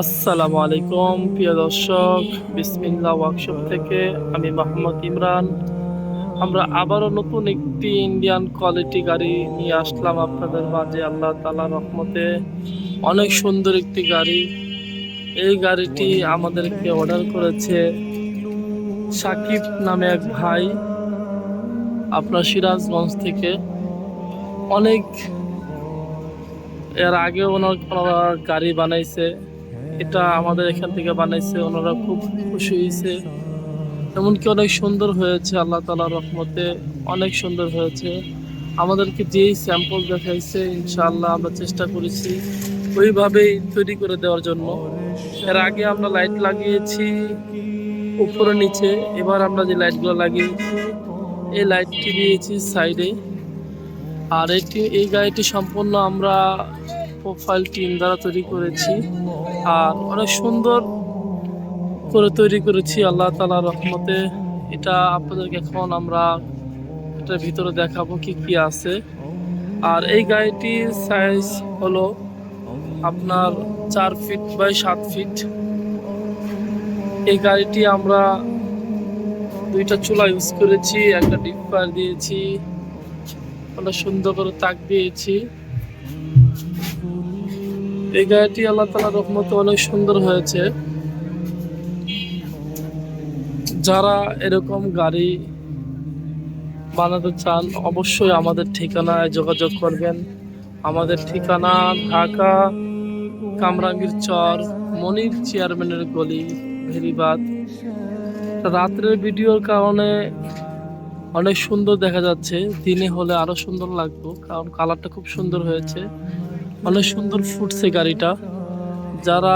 আসসালামু আলাইকুম, প্রিয় দর্শক। বিসমিল্লা ওয়ার্কশপ থেকে আমি মোহাম্মদ ইমরান। আমরা আবারও নতুন একটি ইন্ডিয়ান কোয়ালিটি গাড়ি নিয়ে আসলাম আপনাদের মাঝে, আল্লাহ তালা রহমতে। অনেক সুন্দর একটি গাড়ি। এই গাড়িটি আমাদেরকে অর্ডার করেছে সাকিব নামে এক ভাই, আপনার সিরাজগঞ্জ থেকে। অনেক এর আগে ওনার গাড়ি বানাইছে। এটা আমাদের এখান থেকে বানাইছে, ওনারা খুব খুশি হয়েছে। এমনকি অনেক সুন্দর হয়েছে, আল্লাহ তালার রহমতে অনেক সুন্দর হয়েছে। আমাদেরকে যেই স্যাম্পল দেখাইছে, ইনশাআল্লাহ আমরা চেষ্টা করেছি ওইভাবেই তৈরি করে দেওয়ার জন্য। এর আগে আমরা লাইট লাগিয়েছি উপরে নিচে, এবার আমরা যে লাইটগুলো লাগিয়েছি এই লাইটটি দিয়েছি সাইডে আর এটি, এই গাড়িটি সম্পূর্ণ আমরা প্রোফাইল টিম দ্বারা তৈরি করেছি। আর অনেক সুন্দর করে তৈরি করেছি, আল্লাহ তালা রহমতে। এটা আপনাদেরকে এখন আমরা এটার ভিতরে দেখাবো কি কি আছে। আর এই গাড়িটির সাইজ হলো আপনার চার ফিট বাই সাত ফিট এই গাড়িটি আমরা দুইটা চুলা ইউজ করেছি, একটা ডিপ ফায়ার দিয়েছি, অনেক সুন্দর করে তাক দিয়েছি। এই গাড়িটি আল্লাহ তালা রহমতে অনেক সুন্দর হয়েছে। যারা এরকম গাড়ি বানাতে চান, অবশ্যই আমাদের ঠিকানায় যোগাযোগ করবেন। আমাদের ঠিকানা ঢাকা কামরাঙ্গীর চর, মনির চেয়ারম্যানের গলি, ভেরিবাদ। রাত্রের ভিডিওর কারণে অনেক সুন্দর দেখা যাচ্ছে। দিনে হলে আরও সুন্দর লাগতো কারণ কালারটা খুব সুন্দর হয়েছে। অনেক সুন্দর ফুটছে গাড়িটা। যারা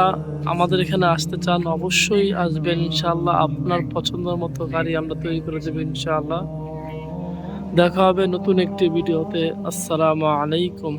আমাদের এখানে আসতে চান, অবশ্যই আসবেন। ইনশাল্লাহ আপনার পছন্দের মতো গাড়ি আমরা তৈরি করে দেবো ইনশাল্লাহ দেখা হবে নতুন একটি ভিডিওতে। আসসালামু আলাইকুম।